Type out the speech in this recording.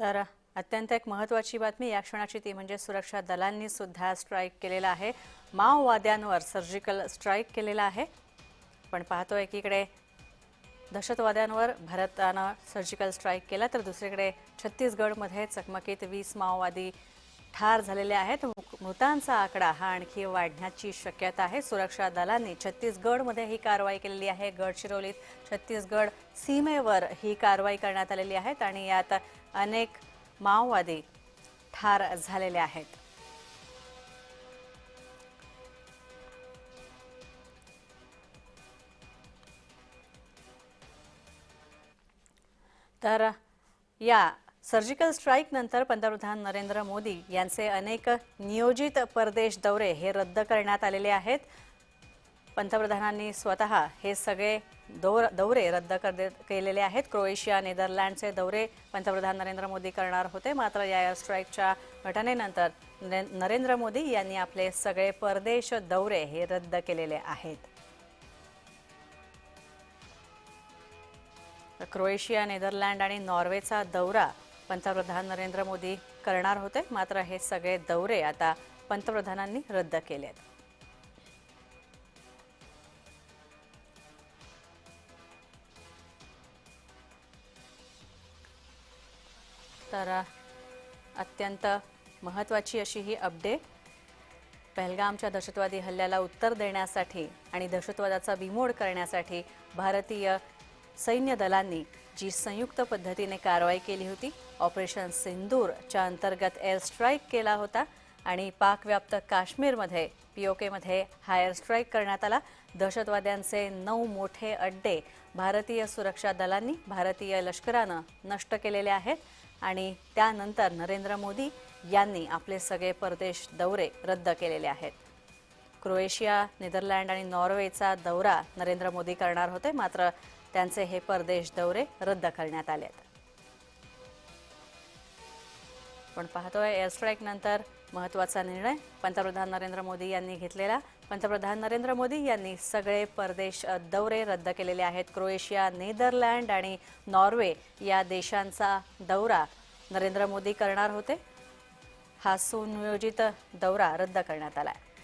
तर अत्यंत एक महत्त्वाची बातमी या क्षणाची ती म्हणजे सुरक्षा दलांनी सुद्धा स्ट्राईक केलेला आहे. माओवाद्यांवर सर्जिकल स्ट्राईक केलेला आहे. पण पाहतो एकीकडे दहशतवाद्यांवर भारतानं सर्जिकल स्ट्राईक केला तर दुसरीकडे छत्तीसगडमध्ये चकमकीत वीस माओवादी ठार झालेले आहेत. मृतांचा आकडा हा आणखी वाढण्याची शक्यता आहे. सुरक्षा दलांनी छत्तीसगडमध्ये ही कारवाई केलेली आहे. गडचिरोलीत छत्तीसगड सीमेवर ही कारवाई करण्यात आलेली आहे आणि यात अनेक माओवादी ठार झालेले आहेत. तर या सर्जिकल स्ट्राईक नंतर पंतप्रधान नरेंद्र मोदी यांचे अनेक नियोजित परदेश दौरे हे रद्द करण्यात आलेले आहेत. पंतप्रधानांनी स्वतः हे सगळे दौर दौरे रद्द कर केलेले आहेत. क्रोएशिया नेदरलँडचे दौरे पंतप्रधान नरेंद्र मोदी करणार होते. मात्र या एअर स्ट्राईकच्या घटनेनंतर नरेंद्र मोदी यांनी आपले सगळे परदेश दौरे हे रद्द केलेले आहेत. क्रोएशिया नेदरलँड आणि नॉर्वेचा दौरा पंतप्रधान नरेंद्र मोदी करणार होते मात्र हे सगळे दौरे आता पंतप्रधानांनी रद्द केलेत. तर अत्यंत महत्त्वाची अशी ही अपडेट पहलगामच्या दहशतवादी हल्ल्याला उत्तर देण्यासाठी आणि दहशतवादाचा बिमोड करण्यासाठी भारतीय सैन्य दलांनी जी संयुक्त पद्धतीने कारवाई केली होती. ऑपरेशन सिंदूरच्या अंतर्गत एअर स्ट्राईक केला होता आणि पाकव्याप्त काश्मीरमध्ये पीओकेमध्ये हा एअर स्ट्राईक करण्यात आला. दहशतवाद्यांचे नऊ मोठे अड्डे भारतीय सुरक्षा दलांनी भारतीय लष्करानं नष्ट केलेले आहेत आणि त्यानंतर नरेंद्र मोदी यांनी आपले सगळे परदेश दौरे रद्द केलेले आहेत. क्रोएशिया नेदरलँड आणि नॉर्वेचा दौरा नरेंद्र मोदी करणार होते मात्र त्यांचे हे परदेश दौरे रद्द करण्यात आले पण पाहतोय एअर स्ट्राईक नंतर महत्त्वाचा निर्णय पंतप्रधान नरेंद्र मोदी यांनी घेतलेला. पंतप्रधान नरेंद्र मोदी यांनी सगळे परदेश दौरे रद्द केलेले आहेत. क्रोएशिया नेदरलँड आणि नॉर्वे या देशांचा दौरा नरेंद्र मोदी करणार होते. हा सुनियोजित दौरा रद्द करण्यात आला आहे